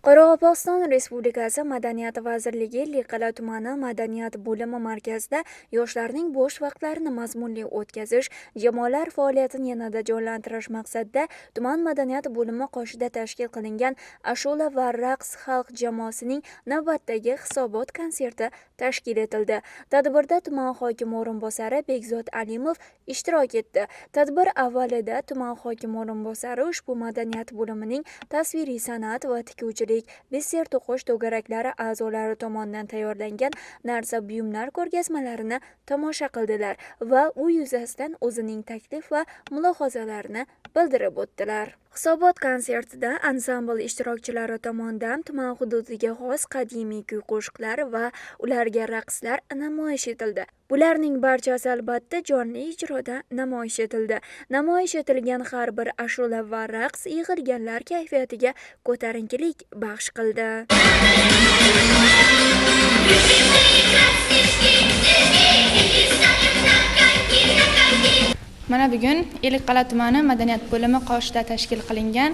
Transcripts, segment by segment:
qoraqalpog'iston respublikasi madaniyat vazirligi liqala tumani madaniyat bo'limi markazida yoshlarning bo'sh vaqtlarini mazmunli o'tkazish jamoalar faoliyatini yanada jonlantirish maqsadida tuman madaniyat bo'limi qoshida tashkil qilingan ashula va raqs xalq jamoasining navbatdagi hisobot konserti tashkil etildi. Tadbirda tuman hokimi o'rinbosari bekzod alimov ishtirok etdi. Tadbir avvalida tuman hokimi o'rinbosari ushbu madaniyat bo'limining tasviriy san'at va tikuvchilik biser to'qish to'garaklari a'zolari tomonidan tayyorlangan narsa buyumlar ko'rgazmalarini tomosha qildilar va u yuzasidan o'zining taklif va mulohazalarini bildirib o'tdilar. Hisobot konsertida ansambl ishtirokchilari tomonidan tuman hududiga xos qadimiy kuy qo'shiqlar va ularga raqslar namoyish etildi. Bularning barchasi albatta jonli ijroda namoyish etildi. Namoyish etilgan har bir ashula va raqs yig'ilganlar kayfiyatiga ko'tarinkilik baxsh qildi. Mana bugun ellikqal'a tumani madaniyat bo'limi qoshida tashkil qilingan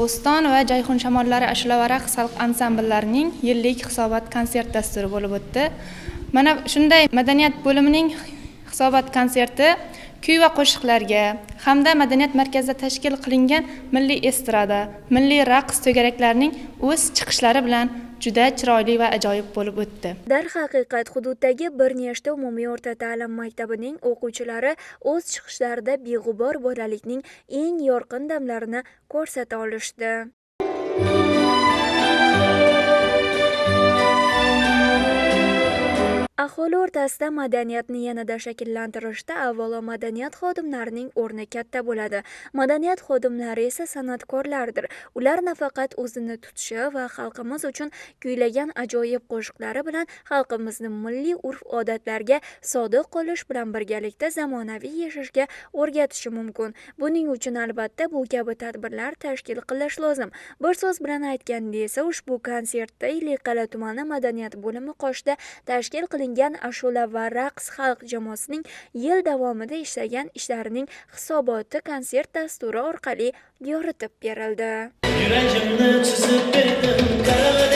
bo'ston va jayhun shamollari ashula raqs xalq ansambllarining yillik hisobot konsert dasturi bo'lib o'tdi. Mana shunday madaniyat bo'limining hisobot konserti kuy va qo'shiqlarga hamda madaniyat markazida tashkil qilingan milliy estrada milliy raqs to'garaklarining o'z chiqishlari bilan juda chiroyli va ajoyib bo'lib o'tdi. Darhaqiqat hududdagi bir nechta umumiy o'rta ta'lim maktabining o'quvchilari o'z chiqishlarida beg'ubor bolalikning eng yorqin damlarini ko'rsata olishdi. O'rtasida madaniyatni yanada shakllantirishda avvalo madaniyat xodimlarining o'rni katta bo'ladi. Madaniyat xodimlari esa san'atkorlardir. Ular nafaqat o'zini tutishi va xalqimiz uchun kuylagan ajoyib qo'shiqlari bilan xalqimizni milliy urf odatlarga sodiq qolish bilan birgalikda zamonaviy yashashga o'rgatishi mumkin. Buning uchun albatta bu kabi tadbirlar tashkil qilish lozim. Bir so'z bilan aytganda esa ushbu konsertda ellikqal'a tumani madaniyat bo'limi qoshida tashkil qilingan ashula va raqs xalq jamoasining yil davomida ishlagan ishlarining hisoboti konsert dasturi orqali yoritib berildi. Yuragimni chizib berdim